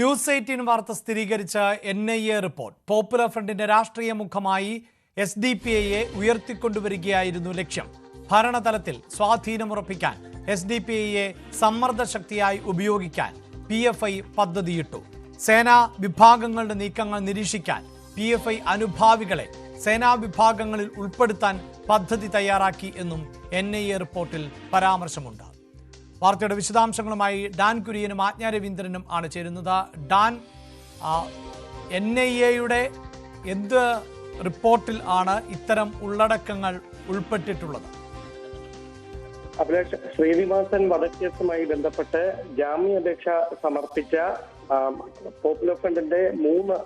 News eighteen വാർത്ത സ്ഥിരീകരിച്ച N I A report. Popular ഫ്രണ്ടിന്റെ രാഷ്ട്രീയ മുഖമായി എസ് ഡി പി ഐയെ ഉയർത്തിക്കൊണ്ടുവരികയായിരുന്നു ലക്ഷ്യം. ഭരണതലത്തിൽ സ്വാധീനമുറപ്പിക്കാൻ എസ് ഡി പി ഐയെ സമ്മർദ്ദ ശക്തിയായി ഉപയോഗിക്കാൻ പി എഫ് ഐ പദ്ധതിയിട്ടു. സേനാ വിഭാഗങ്ങളുടെ നീക്കങ്ങൾ നിരീക്ഷിക്കാൻ പി എഫ് ഐ അനുഭാവികളെ സേനാ വിഭാഗങ്ങളിൽ ഉൾപ്പെടുത്താൻ പദ്ധതി തയ്യാറാക്കി എന്നും എൻ ഐ എ റിപ്പോർട്ടിൽ പരാമർശമുണ്ട്. വാർത്തയുടെ വിശദാംശങ്ങളുമായി ഡാൻ കുര്യനും ആജ്ഞ രവീന്ദ്രനും ആണ് ചേരുന്നത്. ഡാൻ എൻ ഐ എയുടെ എന്ത് റിപ്പോർട്ടിൽ ആണ് ഇത്തരം ഉള്ളടക്കങ്ങൾ ഉൾപ്പെട്ടിട്ടുള്ളത്? അഭിലാഷ് ശ്രീനിവാസൻ വധക്കേസുമായി ബന്ധപ്പെട്ട് ജാമ്യാപേക്ഷ സമർപ്പിച്ച പോപ്പുലർ ഫ്രണ്ടിന്റെ മൂന്ന്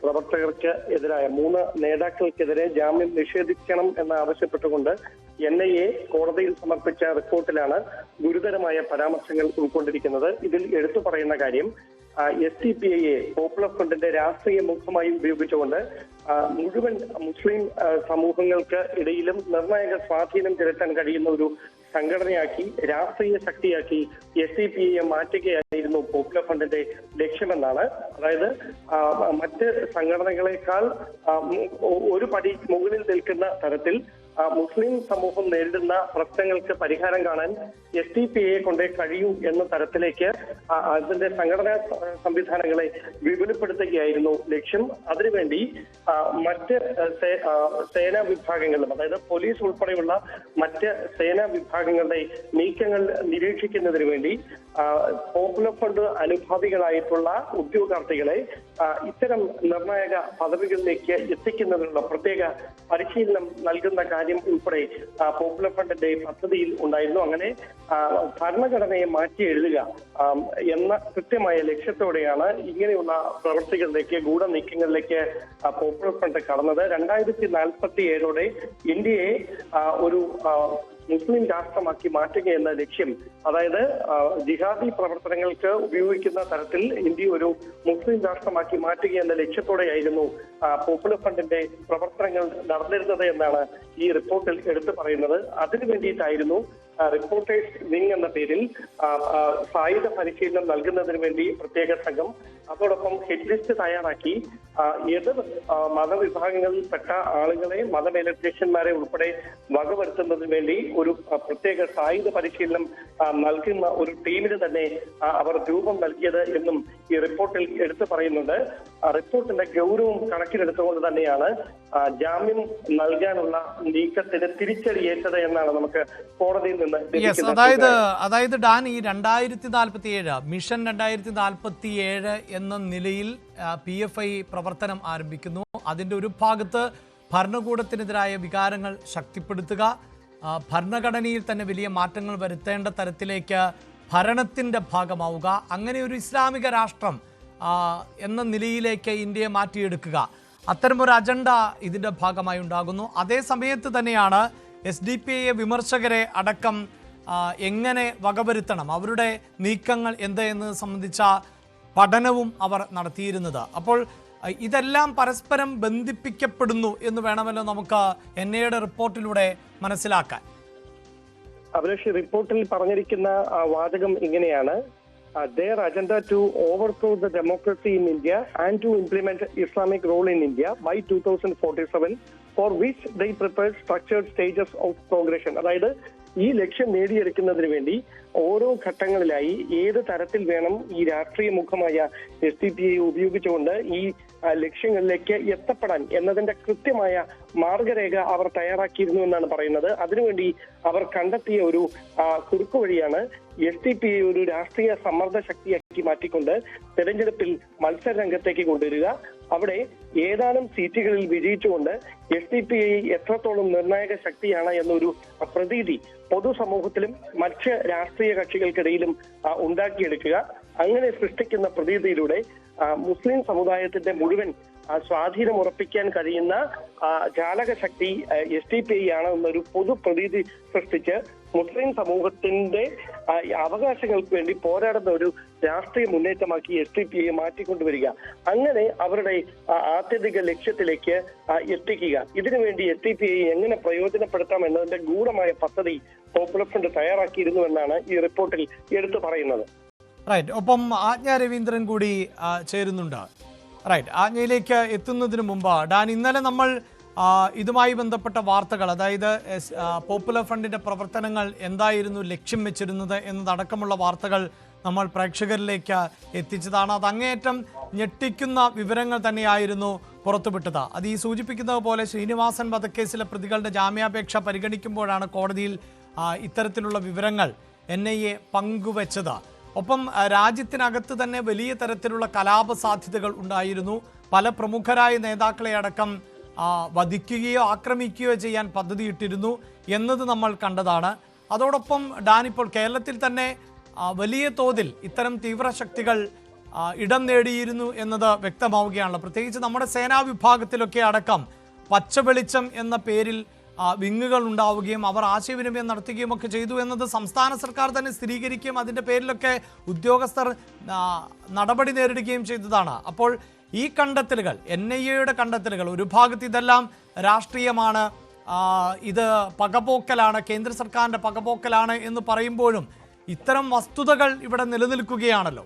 പ്രവർത്തകർക്ക് എതിരായ മൂന്ന് നേതാക്കൾക്കെതിരെ ജാമ്യം നിഷേധിക്കണം എന്ന് ആവശ്യപ്പെട്ടുകൊണ്ട് എൻ ഐ എ കോടതിയിൽ സമർപ്പിച്ച റിപ്പോർട്ടിലാണ് ഗുരുതരമായ പരാമർശങ്ങൾ ഉൾക്കൊണ്ടിരിക്കുന്നത്. ഇതിൽ എടുത്തു പറയുന്ന കാര്യം എസ് ടി പി ഐയെ പോപ്പുലർ ഫ്രണ്ടിന്റെ രാഷ്ട്രീയ മുഖമായി ഉപയോഗിച്ചുകൊണ്ട് മുഴുവൻ മുസ്ലിം സമൂഹങ്ങൾക്ക് ഇടയിലും നിർണായക സ്വാധീനം ചെലുത്താൻ കഴിയുന്ന ഒരു സംഘടനയാക്കി രാഷ്ട്രീയ ശക്തിയാക്കി എസ് ഡി പി ഐയെ മാറ്റുകയായിരുന്നു പോപ്പുലർ ഫ്രണ്ടിന്റെ ലക്ഷ്യമെന്നാണ്. അതായത് മറ്റ് സംഘടനകളെക്കാൾ ഒരു പടി മുകളിൽ നിൽക്കുന്ന തരത്തിൽ മുസ്ലിം സമൂഹം നേരിടുന്ന പ്രശ്നങ്ങൾക്ക് പരിഹാരം കാണാൻ എസ് ഡി പി എ കൊണ്ടേ കഴിയൂ എന്ന തരത്തിലേക്ക് അതിന്റെ സംഘടനാ സംവിധാനങ്ങളെ വിപുലപ്പെടുത്തുകയായിരുന്നു ലക്ഷ്യം. അതിനുവേണ്ടി മറ്റ് സേനാ വിഭാഗങ്ങളിലും അതായത് പോലീസ് ഉൾപ്പെടെയുള്ള മറ്റ് സേനാ വിഭാഗങ്ങളുടെ നീക്കങ്ങൾ നിരീക്ഷിക്കുന്നതിന് വേണ്ടി പോപ്പുലർ ഫണ്ട് അനുഭാവികളായിട്ടുള്ള ഉദ്യോഗാർത്ഥികളെ ഇത്തരം നിർണായക പദവികളിലേക്ക് എത്തിക്കുന്നതിനുള്ള പ്രത്യേക പരിശീലനം നൽകുന്ന കാര്യം ഉൾപ്പെടെ പോപ്പുലർ ഫണ്ടിന്റെ പദ്ധതിയിൽ ഉണ്ടായിരുന്നു. അങ്ങനെ ഭരണഘടനയെ മാറ്റി എഴുതുക എന്ന കൃത്യമായ ലക്ഷ്യത്തോടെയാണ് ഇങ്ങനെയുള്ള പ്രവൃത്തികളിലേക്ക് ഗൂഢനീക്കങ്ങളിലേക്ക് പോപ്പുലർ ഫണ്ട് കടന്നത്. രണ്ടായിരത്തി നാൽപ്പത്തി ഏഴോടെ ഇന്ത്യയെ ഒരു മുസ്ലിം രാഷ്ട്രമാക്കി മാറ്റുക എന്ന ലക്ഷ്യം അതായത് ജിഹാദി പ്രവർത്തനങ്ങൾക്ക് ഉപയോഗിക്കുന്ന തരത്തിൽ ഇന്ത്യ ഒരു മുസ്ലിം രാഷ്ട്രമാക്കി മാറ്റുക എന്ന ലക്ഷ്യത്തോടെയായിരുന്നു പോപ്പുലർ ഫ്രണ്ടിന്റെ പ്രവർത്തനങ്ങൾ നടന്നിരുന്നത് എന്നാണ് ഈ റിപ്പോർട്ടിൽ എടുത്തു പറയുന്നത്. അതിനു വേണ്ടിയിട്ടായിരുന്നു റിപ്പോർട്ടേഴ്സ് വിങ് എന്ന പേരിൽ സായുധ പരിശീലനം നൽകുന്നതിന് വേണ്ടി പ്രത്യേക സംഘം അതോടൊപ്പം ഹെഡ് ലിസ്റ്റ് തയ്യാറാക്കി. എതിർ മതവിഭാഗങ്ങളിൽപ്പെട്ട ആളുകളെ മതമേലധ്യക്ഷന്മാരെ ഉൾപ്പെടെ വകവരുത്തുന്നതിന് വേണ്ടി ഒരു പ്രത്യേക സായുധ പരിശീലനം നൽകുന്ന ഒരു ടീമിന് തന്നെ അവർ രൂപം നൽകിയത് എന്നും ഈ റിപ്പോർട്ടിൽ എടുത്തു പറയുന്നുണ്ട്. റിപ്പോർട്ടിന്റെ ഗൗരവം കണക്കിലെടുത്തുകൊണ്ട് തന്നെയാണ് ജാമ്യം നൽകാനുള്ള നീക്കത്തിന് തിരിച്ചടിയേറ്റത് എന്നാണ് നമുക്ക് കോടതിയിൽ നിന്ന് അതായത് അതായത് ഡാൻ ഈ രണ്ടായിരത്തി നാൽപ്പത്തി ഏഴ് മിഷൻ രണ്ടായിരത്തി നാൽപ്പത്തി ഏഴ് എന്ന നിലയിൽ പി എഫ് ഐ പ്രവർത്തനം ആരംഭിക്കുന്നു. അതിന്റെ ഒരു ഭാഗത്ത് ഭരണകൂടത്തിനെതിരായ വികാരങ്ങൾ ശക്തിപ്പെടുത്തുക ഭരണഘടനയിൽ തന്നെ വലിയ മാറ്റങ്ങൾ വരുത്തേണ്ട തരത്തിലേക്ക് ഭരണത്തിന്റെ ഭാഗമാവുക അങ്ങനെ ഒരു ഇസ്ലാമിക രാഷ്ട്രം എന്ന നിലയിലേക്ക് ഇന്ത്യയെ മാറ്റിയെടുക്കുക. അത്തരമൊരു അജണ്ട ഇതിന്റെ ഭാഗമായി ഉണ്ടാകുന്നു. അതേ സമയത്ത് തന്നെയാണ് എസ് ഡി പി ഐ വിമർശകരെ അടക്കം എങ്ങനെ വകവരുത്തണം? അവരുടെ നീക്കങ്ങൾ എന്ത് എന്നത് സംബന്ധിച്ച പഠനവും അവർ നടത്തിയിരുന്നത്. അപ്പോൾ ഇതെല്ലാം പരസ്പരം ബന്ധിപ്പിക്കപ്പെടുന്നു എന്ന് വേണമല്ലോ നമുക്ക് എൻ ഐയുടെ റിപ്പോർട്ടിലൂടെ മനസ്സിലാക്കാൻ. അഭിലാഷ് റിപ്പോർട്ടിൽ പറഞ്ഞിരിക്കുന്ന വാചകം ഇങ്ങനെയാണ്. Their agenda to overthrow the democracy in India and to implement Islamic rule in India by two thousand forty seven for which the prepare structured stages of progression അതായത് ഈ ലക്ഷ്യം നേടിയെടുക്കുന്നതിന് വേണ്ടി ഓരോ ഘട്ടങ്ങളിലായി ഏത് തരത്തിൽ വേണം ഈ രാഷ്ട്രീയ മുഖമായ എസ് ഡി പി ഉപയോഗിച്ചുകൊണ്ട് ഈ ലക്ഷ്യങ്ങളിലേക്ക് എത്തപ്പെടാൻ എന്നതിന്റെ കൃത്യമായ മാർഗരേഖ അവർ തയ്യാറാക്കിയിരുന്നു എന്നാണ് പറയുന്നത്. അതിനുവേണ്ടി അവർ കണ്ടെത്തിയ ഒരു കുറുക്കു വഴിയാണ് എസ് ഡി പി ഒരു രാഷ്ട്രീയ സമ്മർദ്ദ ശക്തിയാക്കി മാറ്റിക്കൊണ്ട് തെരഞ്ഞെടുപ്പിൽ മത്സര രംഗത്തേക്ക് കൊണ്ടുവരിക. അവിടെ ഏതാനും സീറ്റുകളിൽ വിജയിച്ചുകൊണ്ട് എസ് ഡി പി ഐ എത്രത്തോളം നിർണായക ശക്തിയാണ് എന്നൊരു പ്രതീതി പൊതുസമൂഹത്തിലും മറ്റ് രാഷ്ട്രീയ കക്ഷികൾക്കിടയിലും ഉണ്ടാക്കിയെടുക്കുക. അങ്ങനെ സൃഷ്ടിക്കുന്ന പ്രതീതിയിലൂടെ മുസ്ലിം സമുദായത്തിന്റെ മുഴുവൻ സ്വാധീനം ഉറപ്പിക്കാൻ കഴിയുന്ന ജാലക ജാലകശക്തി എസ് ഡി പി ഐ ആണ് എന്നൊരു പൊതു പ്രതീതി സൃഷ്ടിച്ച് മുസ്ലിം സമൂഹത്തിന്റെ അവകാശങ്ങൾക്ക് വേണ്ടി പോരാടുന്ന ഒരു രാഷ്ട്രീയ മുന്നേറ്റമാക്കി എസ് ഡി പി ഐ മാറ്റിക്കൊണ്ടുവരിക. അങ്ങനെ അവരുടെ ആത്യന്തിക ലക്ഷ്യത്തിലേക്ക് എത്തിക്കുക. ഇതിനുവേണ്ടി എസ് ഡി പി ഐ എങ്ങനെ പ്രയോജനപ്പെടുത്താം എന്നതിന്റെ ഗൂഢമായ പദ്ധതി പോപ്പുലർ ഫ്രണ്ട് തയ്യാറാക്കിയിരുന്നു എന്നാണ് ഈ റിപ്പോർട്ടിൽ എടുത്തു പറയുന്നത്. റൈറ്റ് ഒപ്പം ആജ്ഞ രവീന്ദ്രൻ കൂടി ചേരുന്നുണ്ട്. റൈറ്റ് ആജ്ഞയിലേക്ക് എത്തുന്നതിന് മുമ്പ് ഡാൻ ഇന്നലെ നമ്മൾ ഇതുമായി ബന്ധപ്പെട്ട വാർത്തകൾ അതായത് പോപ്പുലർ ഫ്രണ്ടിന്റെ പ്രവർത്തനങ്ങൾ എന്തായിരുന്നു ലക്ഷ്യം വെച്ചിരുന്നത് എന്നതടക്കമുള്ള വാർത്തകൾ നമ്മൾ പ്രേക്ഷകരിലേക്ക് എത്തിച്ചതാണ്. അത് അങ്ങേയറ്റം ഞെട്ടിക്കുന്ന വിവരങ്ങൾ തന്നെയായിരുന്നു പുറത്തുവിട്ടത്. അത് ഈ സൂചിപ്പിക്കുന്നത് പോലെ ശ്രീനിവാസൻ വധക്കേസിലെ പ്രതികളുടെ ജാമ്യാപേക്ഷ പരിഗണിക്കുമ്പോഴാണ് കോടതിയിൽ ഇത്തരത്തിലുള്ള വിവരങ്ങൾ എൻ ഐ എ പങ്കുവച്ചത്. ഒപ്പം രാജ്യത്തിനകത്ത് തന്നെ വലിയ തരത്തിലുള്ള കലാപ സാധ്യതകൾ ഉണ്ടായിരുന്നു. പല പ്രമുഖരായ നേതാക്കളെ അടക്കം വധിക്കുകയോ ആക്രമിക്കുകയോ ചെയ്യാൻ പദ്ധതിയിട്ടിരുന്നു എന്നത് നമ്മൾ കണ്ടതാണ്. അതോടൊപ്പം ഡാൻ ഇപ്പോൾ കേരളത്തിൽ തന്നെ വലിയ തോതിൽ ഇത്തരം തീവ്രശക്തികൾ ഇടം നേടിയിരുന്നു എന്നത് വ്യക്തമാവുകയാണല്ലോ. പ്രത്യേകിച്ച് നമ്മുടെ സേനാ വിഭാഗത്തിലൊക്കെ അടക്കം പച്ചവെളിച്ചം എന്ന പേരിൽ വിങ്ങുകൾ ഉണ്ടാവുകയും അവർ ആശയവിനിമയം നടത്തുകയും ഒക്കെ ചെയ്തു എന്നത് സംസ്ഥാന സർക്കാർ തന്നെ സ്ഥിരീകരിക്കുകയും അതിന്റെ പേരിലൊക്കെ ഉദ്യോഗസ്ഥർ നടപടി നേരിടുകയും ചെയ്തതാണ്. അപ്പോൾ ഈ കണ്ടെത്തലുകൾ എൻ ഐ എയുടെ കണ്ടെത്തലുകൾ ഒരു ഭാഗത്ത് ഇതെല്ലാം രാഷ്ട്രീയമാണ്. ഇത് പകപോക്കലാണ് കേന്ദ്ര സർക്കാരിന്റെ പകപോക്കലാണ് എന്ന് പറയുമ്പോഴും ഇത്തരം വസ്തുതകൾ ഇവിടെ നിലനിൽക്കുകയാണല്ലോ.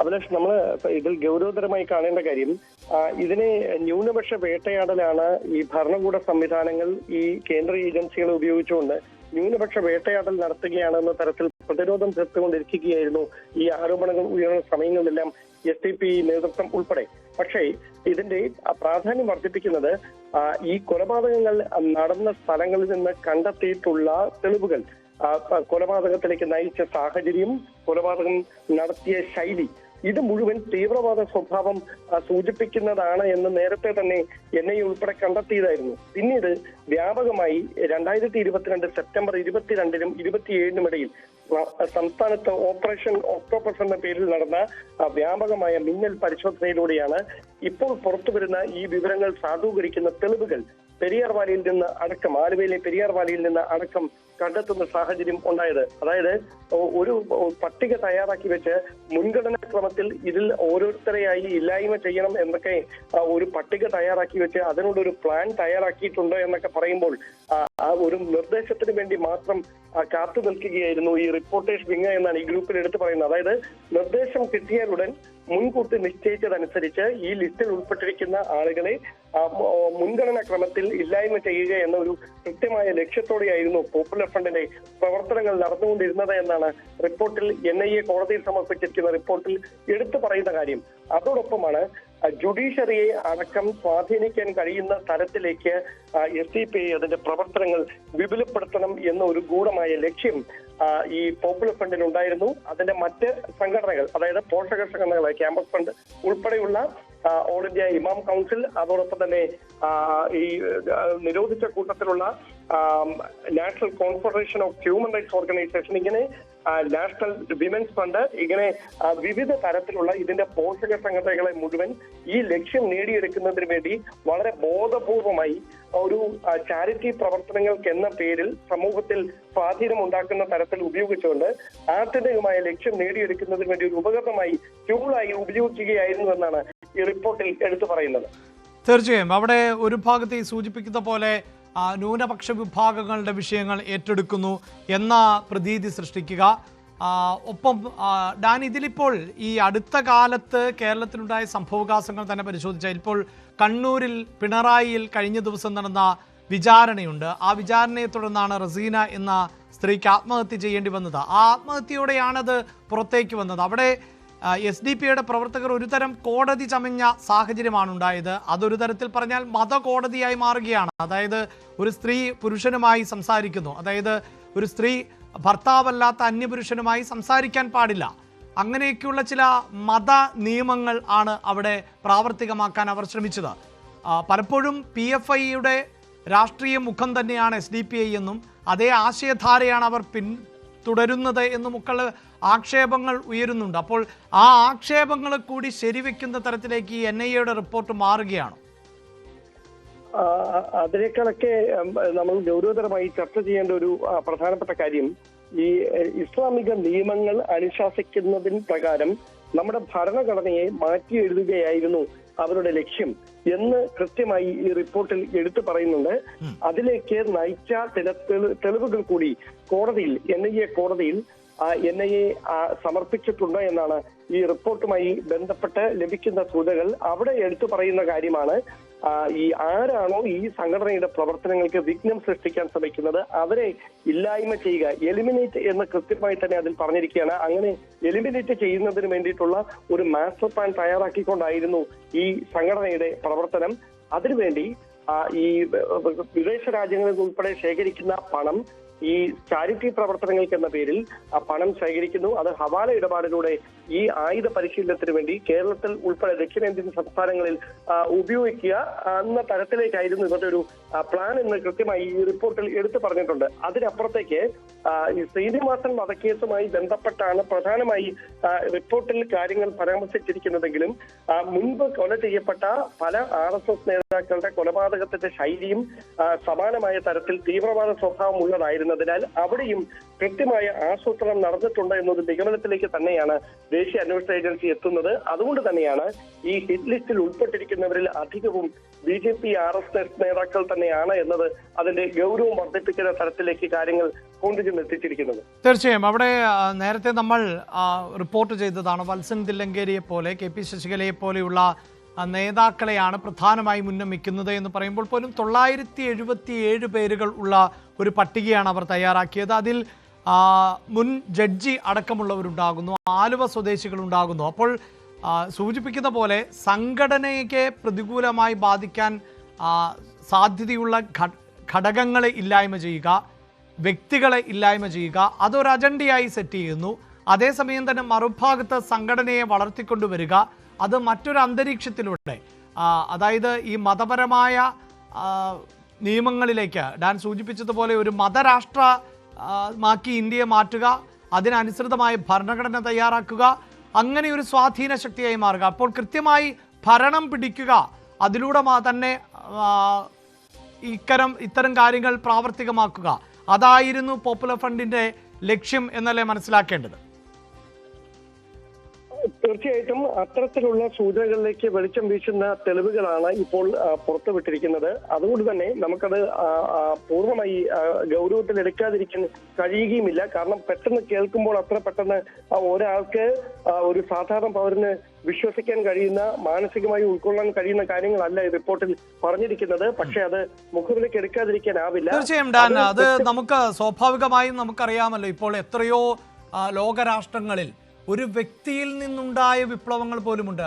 അഭിലാഷ് നമ്മൾ ഇതിൽ ഗൗരവതരമായി കാണേണ്ട കാര്യം ഇതിനെ ന്യൂനപക്ഷ വേട്ടയാടലാണ് ഈ ഭരണകൂട സംവിധാനങ്ങൾ ഈ കേന്ദ്ര ഏജൻസികളെ ഉപയോഗിച്ചുകൊണ്ട് ന്യൂനപക്ഷ വേട്ടയാടൽ നടത്തുകയാണെന്ന തരത്തിൽ പ്രതിരോധം തീർത്തുകൊണ്ടിരിക്കുകയായിരുന്നു ഈ ആരോപണങ്ങൾ ഉയർന്ന സമയങ്ങളിലെല്ലാം. എസ് ഡി പി നേതൃത്വം ഉൾപ്പെടെ. പക്ഷേ ഇതിന്റെ പ്രാധാന്യം വർദ്ധിപ്പിക്കുന്നത് ഈ കൊലപാതകങ്ങൾ നടന്ന സ്ഥലങ്ങളിൽ നിന്ന് കണ്ടെത്തിയിട്ടുള്ള തെളിവുകൾ. കൊലപാതകത്തിലേക്ക് നയിച്ച സാഹചര്യം കൊലപാതകം നടത്തിയ ശൈലി ഇത് മുഴുവൻ തീവ്രവാദ സ്വഭാവം സൂചിപ്പിക്കുന്നതാണ് എന്ന് നേരത്തെ തന്നെ എൻ ഐ ഉൾപ്പെടെ കണ്ടെത്തിയതായിരുന്നു. പിന്നീട് വ്യാപകമായി രണ്ടായിരത്തി ഇരുപത്തിരണ്ട് സെപ്റ്റംബർ ഇരുപത്തിരണ്ടിനും ഇരുപത്തിയേഴിനും ഇടയിൽ സംസ്ഥാനത്ത് ഓപ്പറേഷൻ ഒക്ടോപ്പസ് എന്ന പേരിൽ നടന്ന വ്യാപകമായ മിന്നൽ പരിശോധനയിലൂടെയാണ് ഇപ്പോൾ പുറത്തുവരുന്ന ഈ വിവരങ്ങൾ സാധൂകരിക്കുന്ന തെളിവുകൾ. പെരിയാർ വാലിയിൽ നിന്ന് അടക്കം ആലുവയിലെ പെരിയാർ വാലിയിൽ നിന്ന് അടക്കം കണ്ടെത്തുന്ന സാഹചര്യം ഉണ്ടായത്. അതായത് ഒരു പട്ടിക തയ്യാറാക്കി വെച്ച് മുൻഗണനാ ക്രമത്തിൽ ഇതിൽ ഓരോരുത്തരെയായി ഇല്ലായ്മ ചെയ്യണം എന്നൊക്കെ ഒരു പട്ടിക തയ്യാറാക്കി വെച്ച് അതിനോടൊരു പ്ലാൻ തയ്യാറാക്കിയിട്ടുണ്ട് എന്നൊക്കെ പറയുമ്പോൾ ഒരു നിർദ്ദേശത്തിന് വേണ്ടി മാത്രം കാത്തു നിൽക്കുകയായിരുന്നു ഈ റിപ്പോർട്ടേഴ്സ് വിങ് എന്നാണ് ഈ ഗ്രൂപ്പിൽ എടുത്തു പറയുന്നത്. അതായത് നിർദ്ദേശം കിട്ടിയാലുടൻ മുൻകൂട്ടി നിശ്ചയിച്ചതനുസരിച്ച് ഈ ലിസ്റ്റിൽ ഉൾപ്പെട്ടിരിക്കുന്ന ആളുകളെ മുൻഗണനാ ക്രമത്തിൽ ഇല്ലായ്മ ചെയ്യുക എന്ന ഒരു കൃത്യമായ ലക്ഷ്യത്തോടെയായിരുന്നു പോപ്പുലർ ഫ്രണ്ടിന്റെ പ്രവർത്തനങ്ങൾ നടന്നുകൊണ്ടിരുന്നത് എന്നാണ് റിപ്പോർട്ടിൽ എൻ ഐ എ കോടതിയിൽ സമർപ്പിച്ചിരിക്കുന്ന റിപ്പോർട്ടിൽ എടുത്തു പറയുന്ന കാര്യം. അതോടൊപ്പമാണ് ജുഡീഷ്യറിയെ അടക്കം സ്വാധീനിക്കാൻ കഴിയുന്ന തരത്തിലേക്ക് എസ് ഡി പി ഐ അതിന്റെ പ്രവർത്തനങ്ങൾ വിപുലപ്പെടുത്തണം എന്ന ഒരു ഗൂഢമായ ലക്ഷ്യം ഈ പോപ്പുലർ ഫണ്ടിൽ ഉണ്ടായിരുന്നു. അതിന്റെ മറ്റ് സംഘടനകൾ അതായത് പോഷക സംഘടനകൾ ക്യാമ്പസ് ഫണ്ട് ഉൾപ്പെടെയുള്ള ഓൾ ഇന്ത്യ ഇമാം കൗൺസിൽ അതോടൊപ്പം തന്നെ ഈ നിരോധിച്ച കൂട്ടത്തിലുള്ള national confederation of human rights organisation ഇങ്ങനെ നാഷണൽ വിമൻസ് ഫണ്ട് ഇങ്ങനെ വിവിധ തരത്തിലുള്ള ഇതിന്റെ പോഷക സംഘടനകളെ മുഴുവൻ ഈ ലക്ഷ്യം നേടിയെടുക്കുന്നതിന് വേണ്ടി വളരെ ബോധപൂർവമായി ഒരു ചാരിറ്റി പ്രവർത്തനങ്ങൾക്ക് എന്ന പേരിൽ സമൂഹത്തിൽ സ്വാധീനം ഉണ്ടാക്കുന്ന തരത്തിൽ ഉപയോഗിച്ചുകൊണ്ട് ആത്യന്തികമായ ലക്ഷ്യം നേടിയെടുക്കുന്നതിന് വേണ്ടി ഒരു ഉപകരണമായി ടൂളായി ഉപയോഗിക്കുകയായിരുന്നു എന്നാണ് ഈ റിപ്പോർട്ടിൽ എടുത്തു പറയുന്നത്. തീർച്ചയായും. അവിടെ ഒരു ഭാഗത്ത് ഈ സൂചിപ്പിക്കുന്ന പോലെ ന്യൂനപക്ഷ വിഭാഗങ്ങളുടെ വിഷയങ്ങൾ ഏറ്റെടുക്കുന്നു എന്ന പ്രതീതി സൃഷ്ടിക്കുക ഒപ്പം ഡാൻ ഇതിലിപ്പോൾ ഈ അടുത്ത കാലത്ത് കേരളത്തിലുണ്ടായ സംഭവകാസങ്ങൾ തന്നെ പരിശോധിച്ചാൽ ഇപ്പോൾ കണ്ണൂരിൽ പിണറായിയിൽ കഴിഞ്ഞ ദിവസം നടന്ന വിചാരണയുണ്ട്. ആ വിചാരണയെ തുടർന്നാണ് റസീന എന്ന സ്ത്രീക്ക് ആത്മഹത്യ ചെയ്യേണ്ടി വന്നത്. ആ ആത്മഹത്യയോടെയാണത് പുറത്തേക്ക് വന്നത്. അവിടെ എസ് ഡി പിയുടെ പ്രവർത്തകർ ഒരുതരം കോടതി ചമഞ്ഞ സാഹചര്യമാണ് ഉണ്ടായത് അതൊരു തരത്തിൽ പറഞ്ഞാൽ മതകോടതിയായി മാറുകയാണ്. അതായത് ഒരു സ്ത്രീ പുരുഷനുമായി സംസാരിക്കുന്നു. അതായത് ഒരു സ്ത്രീ ഭർത്താവല്ലാത്ത അന്യപുരുഷനുമായി സംസാരിക്കാൻ പാടില്ല. അങ്ങനെയൊക്കെയുള്ള ചില മത നിയമങ്ങൾ ആണ് അവിടെ പ്രാവർത്തികമാക്കാൻ അവർ ശ്രമിച്ചത്. പലപ്പോഴും പി എഫ് ഐയുടെ രാഷ്ട്രീയ മുഖം തന്നെയാണ് എസ് ഡി പി ഐ എന്നും അതേ ആശയധാരയാണ് അവർ പിൻ തുടരുന്നത് എന്നുമൊക്കെയുള്ള ആക്ഷേപങ്ങൾ ഉയരുന്നുണ്ട്. അപ്പോൾ ആ ആക്ഷേപങ്ങൾ കൂടി ശരിവെക്കുന്ന തരത്തിലേക്ക് ഈ എൻ ഐ എയുടെ റിപ്പോർട്ട് മാറുകയാണ്. അതിനേക്കാളൊക്കെ നമ്മൾ ഗൗരവതരമായി ചർച്ച ചെയ്യേണ്ട ഒരു പ്രധാനപ്പെട്ട കാര്യം ഈ ഇസ്ലാമിക നിയമങ്ങൾ അനുശാസിക്കുന്നതിന് പ്രകാരം നമ്മുടെ ഭരണഘടനയെ മാറ്റി എഴുതുകയായിരുന്നു അവരുടെ ലക്ഷ്യം എന്ന് കൃത്യമായി ഈ റിപ്പോർട്ടിൽ എടുത്തു പറയുന്നുണ്ട്. അതിലേക്ക് നയിച്ച ചില തെളിവുകൾ കൂടി കോടതിയിൽ എൻ ഐ എ കോടതിയിൽ എൻ ഐ എ സമർപ്പിച്ചിട്ടുണ്ട് എന്നാണ് ഈ റിപ്പോർട്ടുമായി ബന്ധപ്പെട്ട് ലഭിക്കുന്ന സൂചകൾ. അവിടെ എടുത്തു പറയുന്ന കാര്യമാണ് ഈ ആരാണോ ഈ സംഘടനയുടെ പ്രവർത്തനങ്ങൾക്ക് വിഘ്നം സൃഷ്ടിക്കാൻ ശ്രമിക്കുന്നത് അവരെ ഇല്ലായ്മ ചെയ്യുക എലിമിനേറ്റ് എന്ന് കൃത്യമായി തന്നെ അതിൽ പറഞ്ഞിരിക്കുകയാണ്. അങ്ങനെ എലിമിനേറ്റ് ചെയ്യുന്നതിന് വേണ്ടിയിട്ടുള്ള ഒരു മാസ്റ്റർ പ്ലാൻ തയ്യാറാക്കിക്കൊണ്ടായിരുന്നു ഈ സംഘടനയുടെ പ്രവർത്തനം. അതിനുവേണ്ടി ഈ വിദേശ രാജ്യങ്ങളിൽ ഉൾപ്പെടെ ശേഖരിക്കുന്ന പണം ഈ ചാരിറ്റി പ്രവർത്തനങ്ങൾക്ക് എന്ന പേരിൽ ആ പണം ശേഖരിക്കുന്നു. അത് ഹവാല ഇടപാടിലൂടെ ഈ ആയുധ പരിശീലനത്തിന് വേണ്ടി കേരളത്തിൽ ഉൾപ്പെടെ ദക്ഷിണേന്ത്യൻ സംസ്ഥാനങ്ങളിൽ ഉപയോഗിക്കുക എന്ന തരത്തിലേക്കായിരുന്നു ഇവരുടെ ഒരു പ്ലാൻ എന്ന് കൃത്യമായി ഈ റിപ്പോർട്ടിൽ എടുത്തു പറഞ്ഞിട്ടുണ്ട്. അതിനപ്പുറത്തേക്ക് ശ്രീനിവാസൻ വധക്കേസുമായി ബന്ധപ്പെട്ടാണ് പ്രധാനമായി റിപ്പോർട്ടിൽ കാര്യങ്ങൾ പരാമർശിച്ചിരിക്കുന്നതെങ്കിലും മുൻപ് കൊല ചെയ്യപ്പെട്ട പല ആർ എസ് എസ് നേതാക്കളുടെ കൊലപാതകത്തിന്റെ ശൈലിയും സമാനമായ തരത്തിൽ തീവ്രവാദ സ്വഭാവം ഉള്ളതായിരുന്നതിനാൽ അവിടെയും കൃത്യമായ ആസൂത്രണം നടന്നിട്ടുണ്ട് എന്നൊരു നിഗമനത്തിലേക്ക് തന്നെയാണ് ദേശീയ അന്വേഷണ ഏജൻസി എത്തുന്നത് അതുകൊണ്ട് തന്നെയാണ് ഈ ഹിറ്റ് ലിസ്റ്റിൽ ഉൾപ്പെട്ടിരിക്കുന്നവരിൽ അധികവും B J P R S S നേതാക്കൾ തന്നെയാണ് എന്നത് അതിന്റെ ഗൗരവം വർദ്ധിപ്പിക്കുന്ന തരത്തിലേക്ക് കാര്യങ്ങൾ കൊണ്ടുചെന്ന് എത്തിച്ചിരിക്കുന്നത് തീർച്ചയായും. അവിടെ നേരത്തെ നമ്മൾ റിപ്പോർട്ട് ചെയ്തതാണ് വത്സൻ തില്ലങ്കേരിയെ പോലെ കെ പി ശശികലയെ പോലെയുള്ള നേതാക്കളെയാണ് പ്രധാനമായും ഉന്നമിക്കുന്നത് എന്ന് പറയുമ്പോൾ പോലും തൊള്ളായിരത്തി എഴുപത്തി ഏഴ് പേരുകൾ ഉള്ള ഒരു പട്ടികയാണ് അവർ തയ്യാറാക്കിയത്. അതിൽ മുൻ ജഡ്ജി അടക്കമുള്ളവരുണ്ടാകുന്നു ആലുവ സ്വദേശികൾ ഉണ്ടാകുന്നു അപ്പോൾ സൂചിപ്പിക്കുന്ന പോലെ സംഘടനയ്ക്ക് പ്രതികൂലമായി ബാധിക്കാൻ സാധ്യതയുള്ള ഘടകങ്ങളെ ഇല്ലായ്മ ചെയ്യുക വ്യക്തികളെ ഇല്ലായ്മ ചെയ്യുക അതൊരു അജണ്ടയായി സെറ്റ് ചെയ്യുന്നു. അതേസമയം തന്നെ മറുഭാഗത്ത് സംഘടനയെ വളർത്തിക്കൊണ്ടുവരിക അത് മറ്റൊരു അന്തരീക്ഷത്തിലൂടെ അതായത് ഈ മതപരമായ നിയമങ്ങളിലേക്ക് ഡാൻ സൂചിപ്പിച്ചതുപോലെ ഒരു മതരാഷ്ട്ര മാക്കി ഇന്ത്യയെ മാറ്റുക അതിനനുസൃതമായ ഭരണഘടന തയ്യാറാക്കുക അങ്ങനെ ഒരു സ്വാധീന ശക്തിയായി മാറുക. അപ്പോൾ കൃത്യമായി ഭരണം പിടിക്കുക അതിലൂടെ തന്നെ ഇക്കരം ഇത്തരം കാര്യങ്ങൾ പ്രാവർത്തികമാക്കുക. അതായിരുന്നു പോപ്പുലർ ഫണ്ടിന്റെ ലക്ഷ്യം എന്നല്ലേ മനസ്സിലാക്കേണ്ടത്. തീർച്ചയായിട്ടും അത്തരത്തിലുള്ള സൂചനകളിലേക്ക് വെളിച്ചം വീശുന്ന തെളിവുകളാണ് ഇപ്പോൾ പുറത്തുവിട്ടിരിക്കുന്നത്. അതുകൊണ്ട് തന്നെ നമുക്കത് പൂർണമായി ഗൗരവത്തിൽ എടുക്കാതിരിക്കാൻ കഴിയുകയുമില്ല. കാരണം പെട്ടെന്ന് കേൾക്കുമ്പോൾ അത്ര പെട്ടെന്ന് ഒരാൾക്ക് ഒരു സാധാരണ പൗരന് വിശ്വസിക്കാൻ കഴിയുന്ന മാനസികമായി ഉൾക്കൊള്ളാൻ കഴിയുന്ന കാര്യങ്ങളല്ല ഈ റിപ്പോർട്ടിൽ പറഞ്ഞിരിക്കുന്നത്. പക്ഷേ അത് മുഖവിലേക്ക് എടുക്കാതിരിക്കാനാവില്ല. തീർച്ചയായും ഡാൻ. അത് നമുക്ക് സ്വാഭാവികമായും നമുക്കറിയാമല്ലോ ഇപ്പോൾ എത്രയോ ലോകരാഷ്ട്രങ്ങളിൽ ഒരു വ്യക്തിയിൽ നിന്നുണ്ടായ വിപ്ലവങ്ങൾ പോലുമുണ്ട്.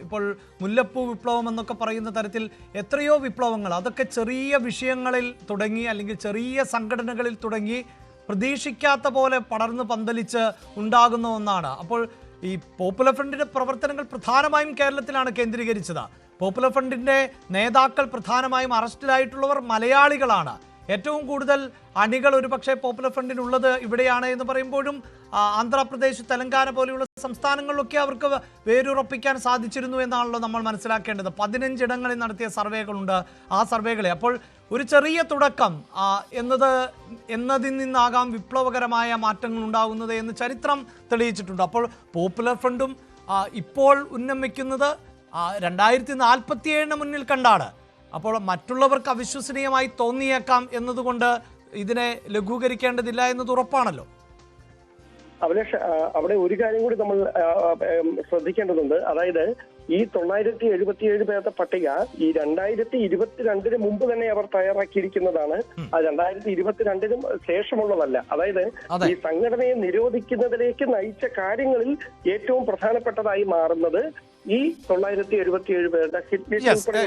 ഇപ്പോൾ മുല്ലപ്പൂ വിപ്ലവം എന്നൊക്കെ പറയുന്ന തരത്തിൽ എത്രയോ വിപ്ലവങ്ങൾ അതൊക്കെ ചെറിയ വിഷയങ്ങളിൽ തുടങ്ങി അല്ലെങ്കിൽ ചെറിയ സംഘടനകളിൽ തുടങ്ങി പ്രതീക്ഷിക്കാത്ത പോലെ പടർന്ന് പന്തലിച്ച് ഉണ്ടാകുന്ന ഒന്നാണ്. അപ്പോൾ ഈ പോപ്പുലർ ഫ്രണ്ടിന്റെ പ്രവർത്തനങ്ങൾ പ്രധാനമായും കേരളത്തിലാണ് കേന്ദ്രീകരിച്ചത്. പോപ്പുലർ ഫ്രണ്ടിന്റെ നേതാക്കൾ പ്രധാനമായും അറസ്റ്റിലായിട്ടുള്ളവർ മലയാളികളാണ്. ഏറ്റവും കൂടുതൽ അണികൾ ഒരുപക്ഷെ പോപ്പുലർ ഫ്രണ്ടിനുള്ളത് ഇവിടെയാണ് എന്ന് പറയുമ്പോഴും ആന്ധ്രാപ്രദേശ് തെലങ്കാന പോലെയുള്ള സംസ്ഥാനങ്ങളിലൊക്കെ അവർക്ക് വേരുറപ്പിക്കാൻ സാധിച്ചിരുന്നു എന്നാണല്ലോ നമ്മൾ മനസ്സിലാക്കേണ്ടത്. പതിനഞ്ചിടങ്ങളിൽ നടത്തിയ സർവേകളുണ്ട് ആ സർവേകളെ. അപ്പോൾ ഒരു ചെറിയ തുടക്കം എന്നത് എന്നതിൽ നിന്നാകാം വിപ്ലവകരമായ മാറ്റങ്ങൾ ഉണ്ടാകുന്നത് എന്ന് ചരിത്രം തെളിയിച്ചിട്ടുണ്ട്. അപ്പോൾ പോപ്പുലർ ഫ്രണ്ടും ഇപ്പോൾ ഇപ്പോൾ ഉന്നമിക്കുന്നത് രണ്ടായിരത്തി നാൽപ്പത്തി ഏഴിന് മുന്നിൽ കണ്ടാണ്. അപ്പോൾ മറ്റുള്ളവർക്ക് അവിശ്വസനീയമായി തോന്നിയേക്കാം എന്നതുകൊണ്ട് ഇതിനെ ലഘൂകരിക്കേണ്ടതില്ല എന്നത് ഉറപ്പാണല്ലോ. അഭിലാഷ് അവിടെ ഒരു കാര്യം കൂടി നമ്മൾ ശ്രദ്ധിക്കേണ്ടതുണ്ട്. അതായത് ഈ തൊള്ളായിരത്തി എഴുപത്തിയേഴ് പേരുടെ പട്ടിക ഈ രണ്ടായിരത്തി ഇരുപത്തിരണ്ടിന് മുമ്പ് തന്നെ അവർ തയ്യാറാക്കിയിരിക്കുന്നതാണ്. അത് രണ്ടായിരത്തി ഇരുപത്തിരണ്ടിനും ശേഷമുള്ളതല്ല. അതായത് ഈ സംഘടനയെ നിരോധിക്കുന്നതിലേക്ക് നയിച്ച കാര്യങ്ങളിൽ ഏറ്റവും പ്രധാനപ്പെട്ടതായി മാറുന്നത് ഈ തൊള്ളായിരത്തി എഴുപത്തിയേഴ് പേരുടെ ഹിറ്റ് ലിസ്റ്റ് ഉൾപ്പെടെ